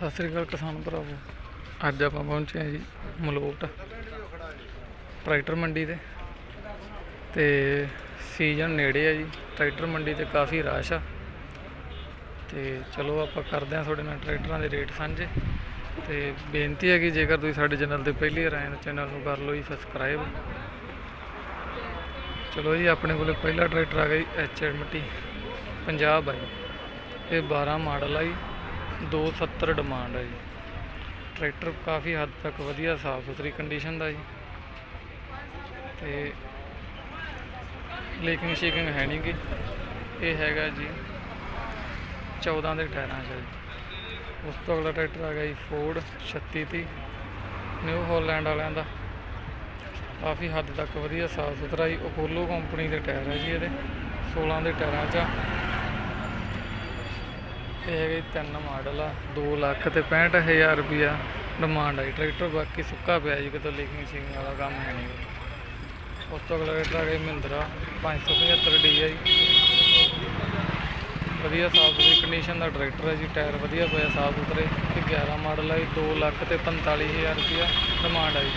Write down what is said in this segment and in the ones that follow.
ਸਤਿ ਸ੍ਰੀ ਅਕਾਲ ਕਿਸਾਨ ਭਰਾਵੋ। ਅੱਜ ਆਪਾਂ ਪਹੁੰਚੇ ਹਾਂ ਜੀ ਮਲੋਟ, ਟਰੈਕਟਰ ਮੰਡੀ ਤੇ। ਤੇ ਸੀਜ਼ਨ ਨੇੜੇ ਆ ਜੀ, ਟਰੈਕਟਰ ਮੰਡੀ ਤੇ ਕਾਫੀ ਰਸ਼ ਆ। ਤੇ ਚਲੋ ਆਪਾਂ ਕਰਦੇ ਹਾਂ ਤੁਹਾਡੇ ਨਾਲ ਟਰੈਕਟਰਾਂ ਦੇ ਰੇਟ ਸਾਂਝੇ। ਤੇ ਬੇਨਤੀ ਹੈ ਕਿ ਜੇਕਰ ਤੁਸੀਂ ਸਾਡੇ ਚੈਨਲ ਤੇ ਪਹਿਲੀ ਵਾਰ ਆਏ ਹੋ ਚੈਨਲ ਨੂੰ ਕਰ ਲਓ ਜੀ ਸਬਸਕ੍ਰਾਈਬ। ਚਲੋ ਜੀ, ਆਪਣੇ ਕੋਲੇ ਪਹਿਲਾ ਟਰੈਕਟਰ ਆ ਗਿਆ ਜੀ ਐਚਐਮਟੀ 50 ਬਾਈ। ਇਹ 12 ਮਾਡਲ ਆ ਜੀ। 270 ਡਿਮਾਂਡ ਹੈ ਜੀ। ਟਰੈਕਟਰ ਕਾਫੀ ਹੱਦ ਤੱਕ ਵਧੀਆ ਸਾਫ਼ ਸੁਥਰੀ ਕੰਡੀਸ਼ਨ ਦਾ ਜੀ। ਤੇ ਲੇਕਿਨ ਸ਼ੇਕਿੰਗ ਹੈ ਨਹੀਂ ਗੀ। ਇਹ ਹੈਗਾ ਜੀ 14 ਦੇ ਟਾਇਰਾਂ 'ਚ ਜੀ। ਉਸ ਤੋਂ ਅਗਲਾ ਟਰੈਕਟਰ ਆ ਗਿਆ ਜੀ ਫੋਰਡ 3630 ਨਿਊ ਹਾਲੈਂਡ ਵਾਲਿਆਂ ਦਾ। ਕਾਫੀ ਹੱਦ ਤੱਕ ਵਧੀਆ ਸਾਫ਼ ਸੁਥਰਾ ਜੀ। ਅਪੋਲੋ ਕੰਪਨੀ ਦੇ ਟਾਇਰ ਹੈ ਜੀ ਇਹਦੇ। 16 ਦੇ ਟਾਇਰਾਂ 'ਚ ਆ। ਇਹ ਹੈਗੇ ਤਿੰਨ ਮਾਡਲ ਆ 2 ਲੱਖ ਤੇ 65000 ਰੁਪਿਆ ਡਿਮਾਂਡ ਆਈ ਟਰੈਕਟਰ ਬਾਕੀ ਸੁੱਕਾ ਪਿਆ ਜੀ, ਕਿਤੋਂ ਲੀਕਿੰਗ ਸੀਕਿੰਗ ਵਾਲਾ ਕੰਮ ਹੈ ਨਹੀਂ। ਉਸ ਤੋਂ ਅਗਲਾ ਟਰੈਕਟਰ ਆ ਗਿਆ ਮਹਿੰਦਰਾ 575 DI ਵਧੀਆ ਸਾਫ਼ ਸੁਥਰੀ ਕੰਡੀਸ਼ਨ ਦਾ ਟਰੈਕਟਰ ਹੈ ਜੀ ਟਾਇਰ ਵਧੀਆ ਪਿਆ ਸਾਫ਼ ਸੁਥਰੇ। ਤੇ 11 ਮਾਡਲ ਆ ਜੀ 2 ਲੱਖ ਤੇ 45000 ਰੁਪਿਆ ਡਿਮਾਂਡ ਆਈ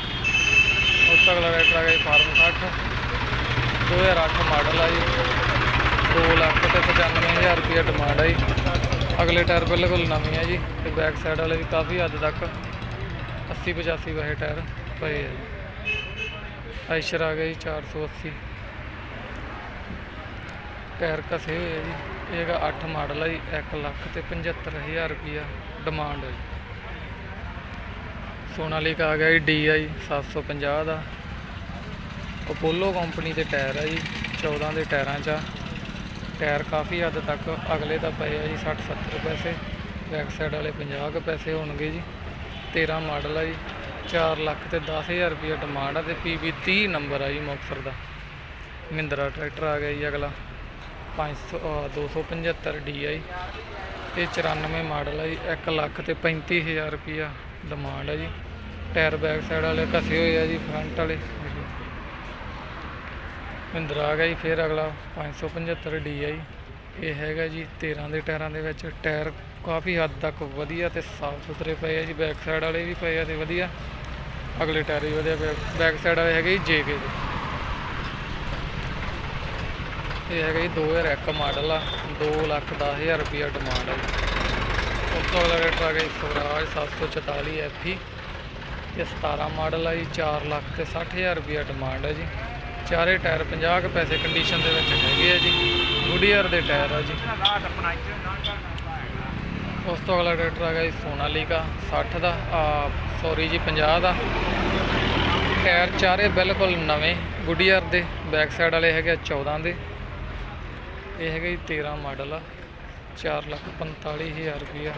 ਉਸ ਤੋਂ ਅਗਲਾ ਟਰੈਕਟਰ ਆ ਗਿਆ ਜੀ ਫਾਰਮ 60 2008 ਮਾਡਲ ਆ ਜੀ। 2 ਲੱਖ ਤੇ 95000 ਰੁਪਿਆ ਡਿਮਾਂਡ ਆਈ ਅਗਲੇ ਟਾਇਰ ਬਿਲਕੁਲ ਨਵੇਂ ਆ ਜੀ ਤੇ ਬੈਕ ਸਾਈਡ ਵਾਲੇ ਵੀ ਕਾਫੀ ਹੱਦ ਤੱਕ 80 85 ਵਾਲੇ ਟਾਇਰ ਪਏ ਆ ਜੀ। ਆਇਸ਼ਰ ਆ ਗਿਆ ਜੀ 480 ਟਾਇਰ ਕਸੇ ਹੋਏ ਆ ਜੀ। ਇਹ ਹੈਗਾ 8 ਮਾਡਲ ਆ ਜੀ 1 ਲੱਖ ਤੇ 75000 ਰੁਪਿਆ ਡਿਮਾਂਡ ਹੈ ਜੀ। ਸੋਨਾਲੀਕਾ ਆ ਗਿਆ ਜੀ DI 750 ਦਾ। ਅਪੋਲੋ ਕੰਪਨੀ ਦੇ ਟਾਇਰ ਆ ਜੀ 14 ਦੇ ਟਾਇਰਾਂ 'ਚ ਆ। ਟਾਇਰ ਕਾਫੀ ਹੱਦ ਤੱਕ ਅਗਲੇ ਦਾ ਪਏ ਆ ਜੀ 60 70 ਪੈਸੇ। ਬੈਕ ਸਾਈਡ ਵਾਲੇ 50 ਕੁ ਪੈਸੇ ਹੋਣਗੇ ਜੀ। 13 ਮਾਡਲ ਆ ਜੀ। 4 ਲੱਖ ਤੇ 10000 ਰੁਪਏ ਡਿਮਾਂਡ ਆ ਤੇ PB 30 ਨੰਬਰ ਆ ਜੀ ਮੁਕਤਸਰ ਦਾ। ਮਹਿੰਦਰਾ ਟਰੈਕਟਰ ਆ ਗਿਆ ਜੀ ਅਗਲਾ। 500 ਅ, 275 DI ਇਹ 94 ਮਾਡਲ ਆ ਜੀ। 1 ਲੱਖ ਤੇ 35000 ਰੁਪਿਆ ਡਿਮਾਂਡ ਆ ਜੀ। ਟਾਇਰ ਬੈਕ ਸਾਈਡ ਵਾਲੇ ਘਸੇ ਹੋਏ ਆ ਜੀ ਫਰੰਟ ਵਾਲੇ। ਮਹਿੰਦਰਾ ਆ ਗਿਆ ਜੀ, ਫਿਰ ਅਗਲਾ 575 DI ਇਹ ਹੈਗਾ ਜੀ 13 ਦੇ ਟਾਇਰਾਂ ਦੇ ਵਿੱਚ। ਟਾਇਰ ਕਾਫੀ ਹੱਦ ਤੱਕ ਵਧੀਆ ਤੇ ਸਾਫ਼ ਸੁਥਰੇ ਪਏ ਆ ਜੀ ਬੈਕ ਸਾਈਡ ਵਾਲੇ ਵੀ ਪਏ ਆ ਤੇ ਵਧੀਆ। ਅਗਲੇ ਟਾਇਰ ਵੀ ਵਧੀਆ ਪਏ ਬੈਕ ਸਾਈਡ ਵਾਲੇ ਹੈਗੇ ਜੀ JK ਦੇ। ਇਹ ਹੈਗਾ ਜੀ 2001 ਮਾਡਲ ਆ 2 ਲੱਖ 10000 ਰੁਪਿਆ ਡਿਮਾਂਡ ਆ ਜੀ। ਉਸ ਤੋਂ ਅਗਲਾ ਰੇਟ ਆ ਗਿਆ ਜੀ ਸਵਰਾਜ 744 FE ਇਹ 17 ਮਾਡਲ ਆ ਜੀ 4 ਲੱਖ ਤੇ 60000 ਰੁਪਿਆ ਡਿਮਾਂਡ ਹੈ ਜੀ। ਚਾਰੇ ਟਾਇਰ 50 ਕੁ ਪੈਸੇ ਕੰਡੀਸ਼ਨ ਦੇ ਵਿੱਚ ਹੈਗੇ ਆ ਜੀ। ਗੁਡੀਅਰ ਦੇ ਟਾਇਰ ਆ ਜੀ। ਉਸ ਤੋਂ ਅਗਲਾ ਟਰੈਕਟਰ ਆ ਗਿਆ ਜੀ ਸੋਨਾਲੀਕਾ 60 ਦਾ ਸੌਰੀ ਜੀ 50 ਦਾ। ਟਾਇਰ ਚਾਰੇ ਬਿਲਕੁਲ ਨਵੇਂ ਗੁਡੀਅਰ ਦੇ ਬੈਕ ਸਾਈਡ ਵਾਲੇ ਹੈਗੇ ਆ 14 ਦੇ। ਇਹ ਹੈਗਾ ਜੀ 13 ਮਾਡਲ ਆ। 4 ਲੱਖ 45000 ਰੁਪਿਆ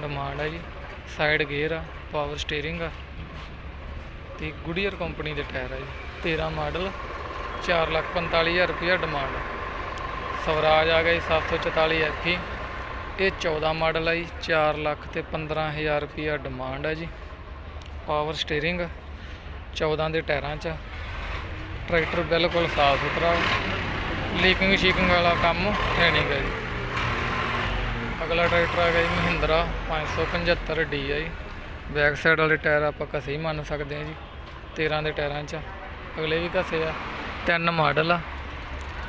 ਡਿਮਾਂਡ ਆ ਜੀ। ਸਾਈਡ ਗੇਅਰ ਆ ਪਾਵਰ ਸਟੀਅਰਿੰਗ ਆ। ਤੇ ਗੁਡੀਅਰ ਕੰਪਨੀ ਦੇ ਟਾਇਰ ਆ ਜੀ। 13 ਮਾਡਲ 4 ਲੱਖ 45000 ਰੁਪਿਆ ਡਿਮਾਂਡ ਸਵਰਾਜ ਆ ਗਿਆ ਜੀ 744 FE ਇਹ 14 ਮਾਡਲ ਆ ਜੀ 4 ਲੱਖ ਤੇ 15000 ਰੁਪਿਆ ਡਿਮਾਂਡ ਹੈ ਜੀ। ਪਾਵਰ ਸਟੀਅਰਿੰਗ 14 ਦੇ ਟਾਇਰਾਂ 'ਚ। ਟਰੈਕਟਰ ਬਿਲਕੁਲ ਸਾਫ਼ ਸੁਥਰਾ। ਲੀਕਿੰਗ ਸ਼ੀਕਿੰਗ ਵਾਲਾ ਕੰਮ ਹੈ ਨਹੀਂ ਨਹੀਂਗਾ ਜੀ। ਅਗਲਾ ਟਰੈਕਟਰ ਆ ਗਿਆ ਜੀ ਮਹਿੰਦਰਾ 575 DI ਬੈਕ ਸਾਈਡ ਵਾਲੇ ਟਾਇਰ ਆਪਾਂ ਕਸੇ ਹੀ ਮੰਨ ਸਕਦੇ ਹਾਂ ਜੀ 13 ਦੇ ਟਾਇਰਾਂ 'ਚ। ਅਗਲੇ ਵੀ ਘਸੇ ਆ, ਤਿੰਨ ਮਾਡਲ ਆ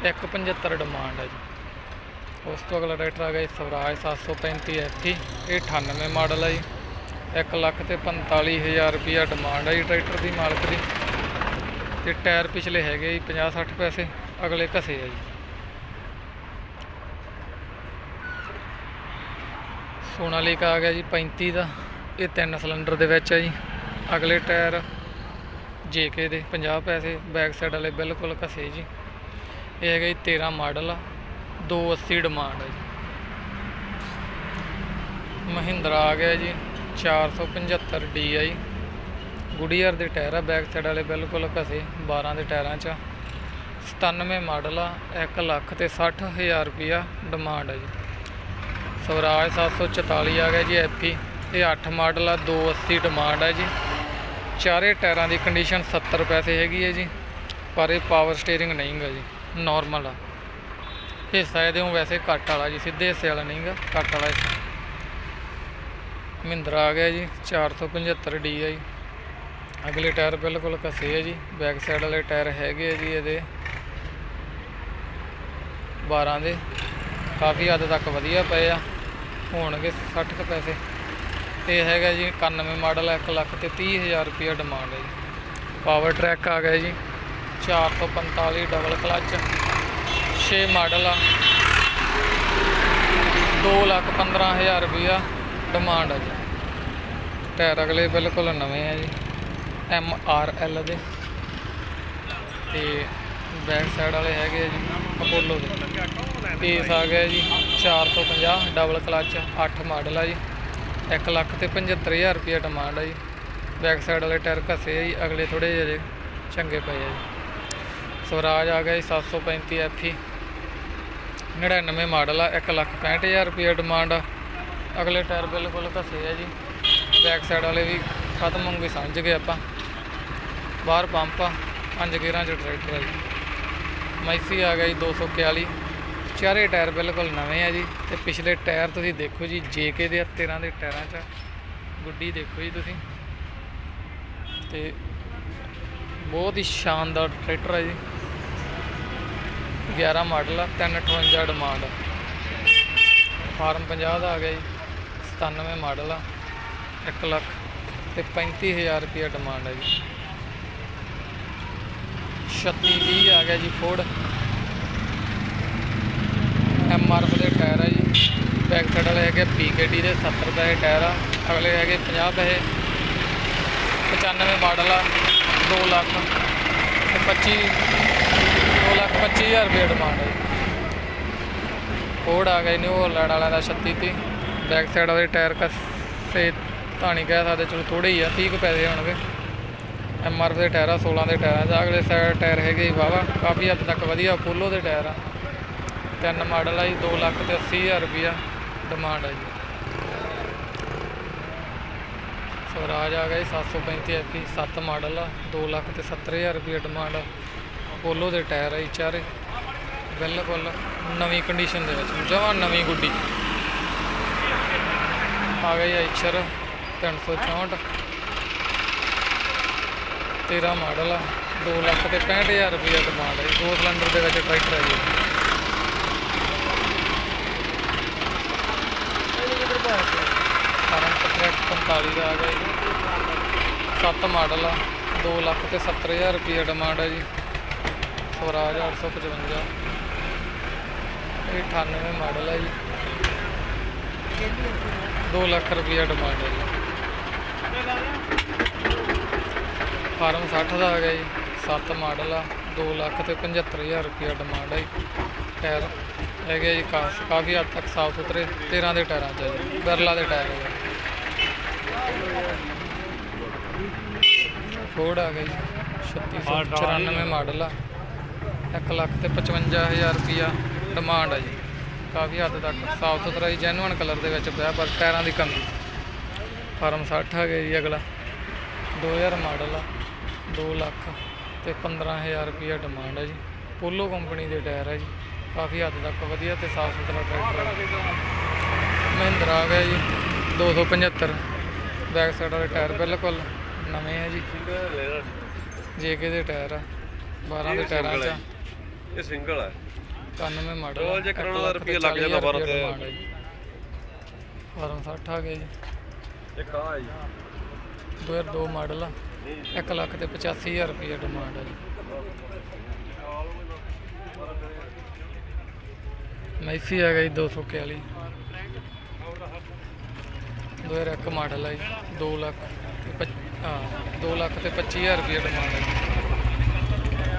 175 ਡਿਮਾਂਡ ਆ ਜੀ। ਉਸ ਤੋਂ ਅਗਲਾ ਟਰੈਕਟਰ ਆ ਗਿਆ ਜੀ ਸਵਰਾਜ 735 FE ਇਹ 98 ਮਾਡਲ ਆ ਜੀ। 1 ਲੱਖ ਤੇ 45000 ਰੁਪਿਆ ਡਿਮਾਂਡ ਹੈ ਜੀ ਟਰੈਕਟਰ ਦੀ ਮਾਲਕ ਦੀ। ਤੇ ਟਾਇਰ ਪਿਛਲੇ ਹੈਗੇ ਜੀ 50 60 ਪੈਸੇ, ਅਗਲੇ ਘਸੇ ਆ ਜੀ। ਸੋਨਾਲੀਕਾ ਆ ਗਿਆ ਜੀ 35 ਦਾ, ਇਹ ਤਿੰਨ ਸਿਲੰਡਰ ਦੇ ਵਿੱਚ ਹੈ ਜੀ। ਅਗਲੇ ਟਾਇਰ JK ਦੇ 50 ਪੈਸੇ ਬੈਕ ਸਾਈਡ ਵਾਲੇ ਬਿਲਕੁਲ ਘਸੇ ਜੀ। ਇਹ ਹੈਗਾ ਜੀ 13 ਮਾਡਲ ਆ 280 ਡਿਮਾਂਡ ਹੈ ਜੀ। ਮਹਿੰਦਰਾ ਆ ਗਿਆ ਜੀ 475 DI ਗੁਡੀਅਰ ਦੇ ਟਾਇਰ ਆ ਬੈਕ ਸਾਈਡ ਵਾਲੇ ਬਿਲਕੁਲ ਘਸੇ 12 ਦੇ ਟਾਇਰਾਂ 'ਚ ਆ। 97 ਮਾਡਲ ਆ 1 ਲੱਖ ਤੇ 60000 ਰੁਪਿਆ ਡਿਮਾਂਡ ਹੈ ਜੀ। ਸਵਰਾਜ 744 ਆ ਗਿਆ ਜੀ FE ਇਹ 8 ਮਾਡਲ ਆ 280 ਡਿਮਾਂਡ ਹੈ ਜੀ। ਚਾਰੇ ਟਾਇਰਾਂ ਦੀ ਕੰਡੀਸ਼ਨ 70 ਪੈਸੇ ਹੈਗੀ ਹੈ ਜੀ, ਪਰ ਇਹ ਪਾਵਰ ਸਟੀਅਰਿੰਗ ਨਹੀਂ ਗਾ ਜੀ ਨਾਰਮਲ ਆ। ਹਿੱਸਾ ਇਹਦੇ ਨੂੰ ਵੈਸੇ ਘੱਟ ਵਾਲਾ ਜੀ, ਸਿੱਧੇ ਹਿੱਸੇ ਵਾਲਾ ਨਹੀਂ ਗਾ, ਘੱਟ ਵਾਲਾ ਹਿੱਸਾ। ਮਹਿੰਦਰਾ ਆ ਗਿਆ ਜੀ 475 ਜੀ। ਅਗਲੇ ਟਾਇਰ ਬਿਲਕੁਲ ਘਸੇ ਆ ਜੀ ਬੈਕ ਸਾਈਡ ਵਾਲੇ ਟਾਇਰ ਹੈਗੇ ਆ ਜੀ ਇਹਦੇ। 12 ਦੇ, ਕਾਫੀ ਹੱਦ ਤੱਕ ਵਧੀਆ ਪਏ ਆ, ਹੋਣਗੇ 60 ਕੁ ਪੈਸੇ। ਇਹ ਹੈਗਾ ਜੀ 91 ਮਾਡਲ 1 ਲੱਖ ਤੇ 30000 ਰੁਪਏ ਡਿਮਾਂਡ ਹੈ ਜੀ। ਪਾਵਰ ਟਰੈਕ ਆ ਗਿਆ ਜੀ 445 ਡਬਲ ਕਲਚ 6 ਮਾਡਲ ਆ। 2 ਲੱਖ 15000 ਰੁਪਇਆ ਡਿਮਾਂਡ ਆ ਜੀ। ਟਾਇਰ ਅਗਲੇ ਬਿਲਕੁਲ ਨਵੇਂ ਆ ਜੀ ਐਮ ਆਰ ਐਲ ਦੇ। ਤੇ ਬੈਕ ਸਾਈਡ ਵਾਲੇ ਹੈਗੇ ਆ ਜੀ ਅਪੋਲੋ ਦੇ। ਪੀਸ ਆ ਗਿਆ ਜੀ 450 ਡਬਲ ਕਲਚ 8 ਮਾਡਲ ਆ ਜੀ। 1 ਲੱਖ ਤੇ 75000 ਰੁਪਏ ਡਿਮਾਂਡ ਆ ਜੀ। ਬੈਕ ਸਾਈਡ ਵਾਲੇ ਟਾਇਰ ਘਸੇ ਆ ਜੀ, ਅਗਲੇ ਥੋੜੇ ਜਿਹੇ ਚੰਗੇ ਪਏ ਆ ਜੀ। ਸਵਰਾਜ ਆ ਗਿਆ ਜੀ 735 ਐਫੀ 99 ਮਾਡਲ ਆ 1 ਲੱਖ 65000 ਰੁਪਏ ਡਿਮਾਂਡ ਆ। ਅਗਲੇ ਟਾਇਰ ਬਿਲਕੁਲ ਘਸੇ ਆ ਜੀ। ਬੈਕ ਸਾਈਡ ਵਾਲੇ ਵੀ ਖਤਮ ਹੋ ਗਏ ਸਮਝ ਗਏ ਆਪਾਂ। ਬਾਹਰ ਪੰਪ ਆ, ਪੰਜ ਗੇਰਾਂ ਚ ਟਰੈਕਟਰ ਆ ਜੀ। ਮੈਸੀ ਆ ਗਿਆ ਜੀ 241 ਚਾਰੇ ਟਾਇਰ ਬਿਲਕੁਲ ਨਵੇਂ ਆ ਜੀ ਤੇ ਪਿਛਲੇ ਟਾਇਰ ਤੁਸੀਂ ਦੇਖੋ ਜੀ, ਜੇਕੇ ਦੇ 13 ਦੇ ਟਾਇਰਾਂ 'ਚ ਗੁੱਡੀ ਦੇਖੋ ਜੀ ਤੁਸੀਂ। ਤੇ ਬਹੁਤ ਹੀ ਸ਼ਾਨਦਾਰ ਟਰੈਕਟਰ ਹੈ ਜੀ। 11 ਮਾਡਲ ਆ 358 ਡਿਮਾਂਡ ਫਾਰਮ 50 ਦਾ ਆ ਗਿਆ ਜੀ 97 ਮਾਡਲ ਆ 1 ਲੱਖ ਤੇ 35000 ਰੁਪਏ ਡਿਮਾਂਡ ਹੈ ਜੀ। 3620 ਆ ਗਿਆ ਜੀ ਫੋਰਡ ਐਮਆਰਐਫ ਦੇ ਟਾਇਰ ਆ ਜੀ। ਬੈਕ ਸਾਈਡ ਵਾਲੇ ਹੈਗੇ ਪੀਕੇਡੀ ਦੇ 70 ਪੈਸੇ ਟਾਇਰ ਆ। ਅਗਲੇ ਹੈਗੇ 50 ਪੈਸੇ। 95 ਮਾਡਲ ਆ 2 ਲੱਖ ਤੇ 25 2 ਲੱਖ 25000 ਰੁਪਏ ਡਿਮਾਂਡ ਹੈ ਫੋਰਡ ਆ ਗਏ ਨਿਊ ਹਾਲੈਂਡ ਵਾਲਿਆਂ ਦਾ 36 30 ਬੈਕ ਸਾਈਡ ਵਾਲੇ ਟਾਇਰ ਕਸੇ ਤਾਂ ਨਹੀਂ ਕਹਿ ਸਕਦੇ, ਚਲੋ ਥੋੜੇ ਹੀ ਆ 30 ਕੁ ਪੈਸੇ ਹੋਣਗੇ। ਐਮਆਰਐਫ ਦੇ ਟਾਇਰ ਆ 16 ਦੇ ਟਾਇਰ ਆ। ਅਗਲੇ ਸਾਈਡ ਟਾਇਰ ਹੈਗੇ ਵਾਵਾ ਕਾਫੀ ਹੱਦ ਤੱਕ ਵਧੀਆ ਪੋਲੋ ਦੇ ਟਾਇਰ ਆ। ਤਿੰਨ ਮਾਡਲ ਆ ਜੀ 2 ਲੱਖ ਤੇ 80000 ਰੁਪਿਆ ਡਿਮਾਂਡ ਆ ਜੀ। ਸਵਰਾਜ ਆ ਗਿਆ ਜੀ 735 ਐਫੀ 7 ਮਾਡਲ ਆ 2 ਲੱਖ ਤੇ 70000 ਰੁਪਏ ਡਿਮਾਂਡ ਆ। ਪੋਲੋ ਦੇ ਟਾਇਰ ਆ ਜੀ ਚਾਰੇ। ਬਿਲਕੁਲ ਨਵੀਂ ਕੰਡੀਸ਼ਨ ਦੇ ਵਿੱਚ, ਜਮਾਂ ਨਵੀਂ ਗੁੱਡੀ। ਆ ਗਈ ਐਚਰ 364 13 ਮਾਡਲ ਆ 2 ਲੱਖ ਤੇ 65000 ਰੁਪਏ ਡਿਮਾਂਡ ਹੈ ਜੀ। ਦੋ ਸਿਲੰਡਰ ਦੇ ਵਿੱਚ ਟਰੈਕਟਰ ਹੈ ਜੀ ਫਾਰਮ ਟਰੈਕ 45 ਦਾ ਆ ਗਿਆ ਜੀ। ਸੱਤ ਮਾਡਲ ਆ 2 ਲੱਖ ਤੇ 70000 ਰੁਪਏ ਡਿਮਾਂਡ ਹੈ ਜੀ। ਸਵਰਾਜ 855 ਇਹ 98 ਮਾਡਲ ਹੈ ਜੀ। 2 ਲੱਖ ਰੁਪਏ ਡਿਮਾਂਡ ਹੈ ਜੀ। ਫਾਰਮ 60 ਦਾ ਆ ਗਿਆ ਜੀ। 7 ਮਾਡਲ ਆ 2 ਲੱਖ ਤੇ 75000 ਰੁਪਏ ਡਿਮਾਂਡ ਹੈ ਜੀ। ਟਾਇਰ ਹੈਗੇ ਜੀ ਕਾਸ ਕਾਫੀ ਹੱਦ ਤੱਕ ਸਾਫ਼ ਸੁਥਰੇ 13 ਦੇ ਟਾਇਰਾਂ 'ਚ ਹੈ ਜੀ, ਬਰਲਾ ਦੇ ਟਾਇਰ ਹੈਗੇ ਫੋਰਡ ਆ ਗਿਆ ਜੀ। 3694 ਮਾਡਲ ਆ। 1 ਲੱਖ ਤੇ 55000 ਰੁਪਿਆ ਡਿਮਾਂਡ ਆ ਜੀ। ਕਾਫੀ ਹੱਦ ਤੱਕ ਸਾਫ਼ ਸੁਥਰਾ ਜੀ ਜੈਨੂਅਨ ਕਲਰ ਦੇ ਵਿੱਚ ਪਿਆ, ਪਰ ਟਾਇਰਾਂ ਦੀ ਕਮੀ। ਫਾਰਮ 60 ਆ ਗਿਆ ਜੀ ਅਗਲਾ। 2000 ਮਾਡਲ ਆ 2 ਲੱਖ ਤੇ 15000 ਰੁਪਿਆ ਡਿਮਾਂਡ ਹੈ ਜੀ। ਪੋਲੋ ਕੰਪਨੀ ਦੇ ਟਾਇਰ ਹੈ ਜੀ। ਕਾਫੀ ਹੱਦ ਤੱਕ ਵਧੀਆ ਤੇ ਸਾਫ਼ ਸੁਥਰਾ ਟਰੈਕਟਰ ਹੈ ਮਹਿੰਦਰਾ ਆ ਗਿਆ ਜੀ 275 ਬੈਕ ਸਾਈਡ ਵਾਲੇ ਟਾਇਰ ਬਿਲਕੁਲ ਨਵੇਂ ਹੈ ਜੀ। ਜੇਕੇ ਦੇ ਟਾਇਰ ਆ 12 ਦੇ ਟਾਇਰਾਂ 'ਚ ਆ। ਇਹ ਸਿੰਗਲ ਹੈ 91 ਮਾਡਲ ਰੋਲ ਜੇ ਤਾਂ ਰੁਪਈਆ ਲੱਗ ਜਾਂਦਾ ਬਾਰਾਂ ਤੇ। ਫਾਰਮ 60 ਆ ਗਿਆ ਜੀ। ਇੱਕ ਆ ਜੀ 2002 ਮਾਡਲ ਆ। 1 ਲੱਖ ਤੇ 85000 ਰੁਪਏ ਡਿਮਾਂਡ ਹੈ ਜੀ। ਮੈਸੀ ਆ ਗਈ 241 2001 ਮਾਡਲ ਹੈ ਜੀ 2 ਲੱਖ ਤੇ ਪੱਚ- ਹਾਂ 2 ਲੱਖ ਤੇ 25000 ਰੁਪਏ ਡਿਮਾਂਡ ਹੈ ਜੀ।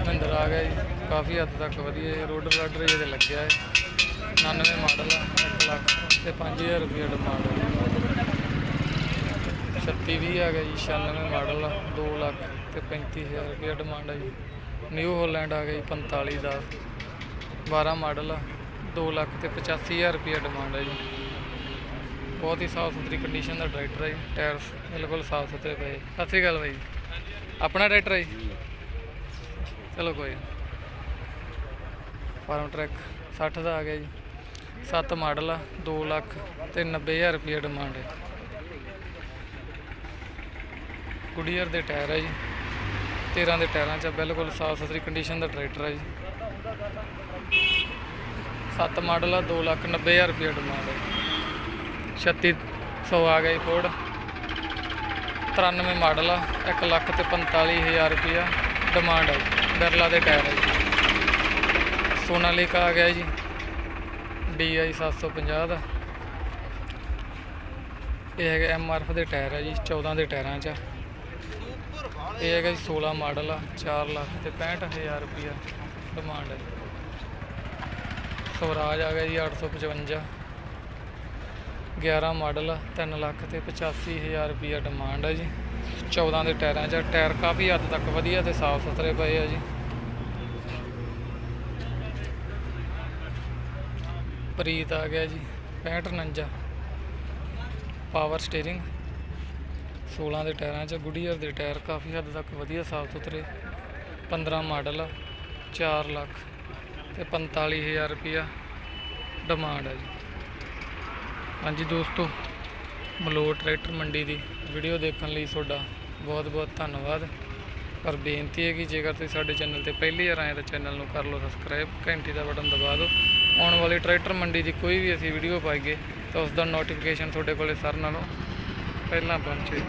ਮਹਿੰਦਰ ਆ ਗਿਆ ਜੀ, ਕਾਫੀ ਹੱਦ ਤੱਕ ਵਧੀਆ ਰੋਡਰ ਰਾਡਰ ਜਿਹਦੇ ਲੱਗਿਆ ਹੈ। 99 ਮਾਡਲ ਆ 1 ਲੱਖ ਤੇ 5000 ਰੁਪਏ ਡਿਮਾਂਡ ਹੈ ਜੀ 36 ਵੀਹ ਆ ਗਿਆ ਜੀ 96 ਮਾਡਲ ਆ 2 ਲੱਖ ਤੇ 35000 ਰੁਪਏ ਡਿਮਾਂਡ ਹੈ ਜੀ। ਨਿਊ ਹੋਲੈਂਡ ਆ ਗਿਆ ਜੀ 45 ਦਾ। 12 ਮਾਡਲ ਆ 2 ਲੱਖ ਤੇ 85000 ਰੁਪਏ ਡਿਮਾਂਡ ਹੈ ਜੀ। ਬਹੁਤ ਹੀ ਸਾਫ਼ ਸੁਥਰੀ ਕੰਡੀਸ਼ਨ ਦਾ ਟਰੈਕਟਰ ਹੈ ਜੀ ਟਾਇਰ ਬਿਲਕੁਲ ਸਾਫ਼ ਸੁਥਰੇ ਪਏ। ਸਤਿ ਸ਼੍ਰੀ ਅਕਾਲ ਬਾਈ। ਜੀ ਆਪਣਾ ਟਰੈਕਟਰ ਹੈ ਜੀ? ਚਲੋ ਕੋਈ ਫਾਰਮ ਟਰੈਕ 60 ਦਾ ਆ ਗਿਆ ਜੀ। ਸੱਤ ਮਾਡਲ ਆ 2 ਲੱਖ ਤੇ 90000 ਰੁਪਏ ਡਿਮਾਂਡ ਹੈ ਗੁਡੀਅਰ ਦੇ ਟਾਇਰ ਹੈ ਜੀ। 13 ਦੇ ਟਾਇਰਾਂ 'ਚ ਆ, ਬਿਲਕੁਲ ਸਾਫ਼ ਸੁਥਰੀ ਕੰਡੀਸ਼ਨ ਦਾ ਟਰੈਕਟਰ ਹੈ ਜੀ। ਸੱਤ ਮਾਡਲ ਆ 290000 ਰੁਪਏ ਡਿਮਾਂਡ ਹੈ 3600 ਆ ਗਿਆ ਜੀ ਫੋਰਡ 93 ਮਾਡਲ ਆ 1 ਲੱਖ ਤੇ 45000 ਰੁਪਇਆ ਡਿਮਾਂਡ ਹੈ ਜੀ। ਬਿਰਲਾ ਦੇ ਟਾਇਰ ਹੈ ਜੀ। ਸੋਨਾਲੀਕਾ ਆ ਗਿਆ ਜੀ DI 750 ਦਾ। ਇਹ ਹੈਗਾ ਐਮਆਰਐਫ ਦੇ ਟਾਇਰ ਹੈ ਜੀ 14 ਦੇ ਟਾਇਰਾਂ 'ਚ ਇਹ ਹੈਗਾ ਜੀ 16 ਮਾਡਲ ਆ 4 ਲੱਖ ਤੇ 65000 ਰੁਪਇਆ ਡਿਮਾਂਡ ਹੈ ਸਵਰਾਜ ਆ ਗਿਆ ਜੀ 855 11 ਮਾਡਲ ਆ 3 ਲੱਖ ਤੇ 85000 ਰੁਪਇਆ ਡਿਮਾਂਡ ਹੈ ਜੀ। 14 ਦੇ ਟਾਇਰਾਂ 'ਚ ਟਾਇਰ ਕਾਫੀ ਹੱਦ ਤੱਕ ਵਧੀਆ ਤੇ ਸਾਫ਼ ਸੁਥਰੇ ਪਏ ਆ ਜੀ। ਪ੍ਰੀਤ ਆ ਗਿਆ ਜੀ 6549 ਪਾਵਰ ਸਟੀਅਰਿੰਗ 16 ਦੇ ਟਾਇਰਾਂ 'ਚ ਗੁੱਡੀਅਰ ਦੇ ਟਾਇਰ ਕਾਫੀ ਹੱਦ ਤੱਕ ਵਧੀਆ, ਸਾਫ਼ ਸੁਥਰੇ। 15 ਮਾਡਲ ਆ 4 ਲੱਖ ਤੇ 45000 ਰੁਪਇਆ ਡਿਮਾਂਡ ਹੈ ਜੀ। ਹਾਂਜੀ ਦੋਸਤੋ, ਮਲੋਟ ਟਰੈਕਟਰ ਮੰਡੀ ਦੀ ਵੀਡੀਓ ਦੇਖਣ ਲਈ ਤੁਹਾਡਾ ਬਹੁਤ ਬਹੁਤ ਧੰਨਵਾਦ। ਪਰ ਬੇਨਤੀ ਹੈ ਕਿ ਜੇਕਰ ਤੁਸੀਂ ਸਾਡੇ ਚੈਨਲ ਤੇ ਪਹਿਲੀ ਵਾਰ ਆਏ ਤਾਂ ਚੈਨਲ ਨੂੰ ਕਰ ਲਓ ਸਬਸਕ੍ਰਾਈਬ ਘੰਟੀ ਦਾ ਬਟਨ ਦਬਾ ਦਿਓ। ਆਉਣ ਵਾਲੀ ਟਰੈਕਟਰ ਮੰਡੀ ਦੀ ਕੋਈ ਵੀ ਅਸੀਂ ਵੀਡੀਓ ਪਾਈਏ ਤਾਂ ਉਸ ਦਾ ਨੋਟੀਫਿਕੇਸ਼ਨ ਤੁਹਾਡੇ ਕੋਲੇ ਸਰ ਨਾਲੋਂ ਪਹਿਲਾਂ ਪਹੁੰਚੇ।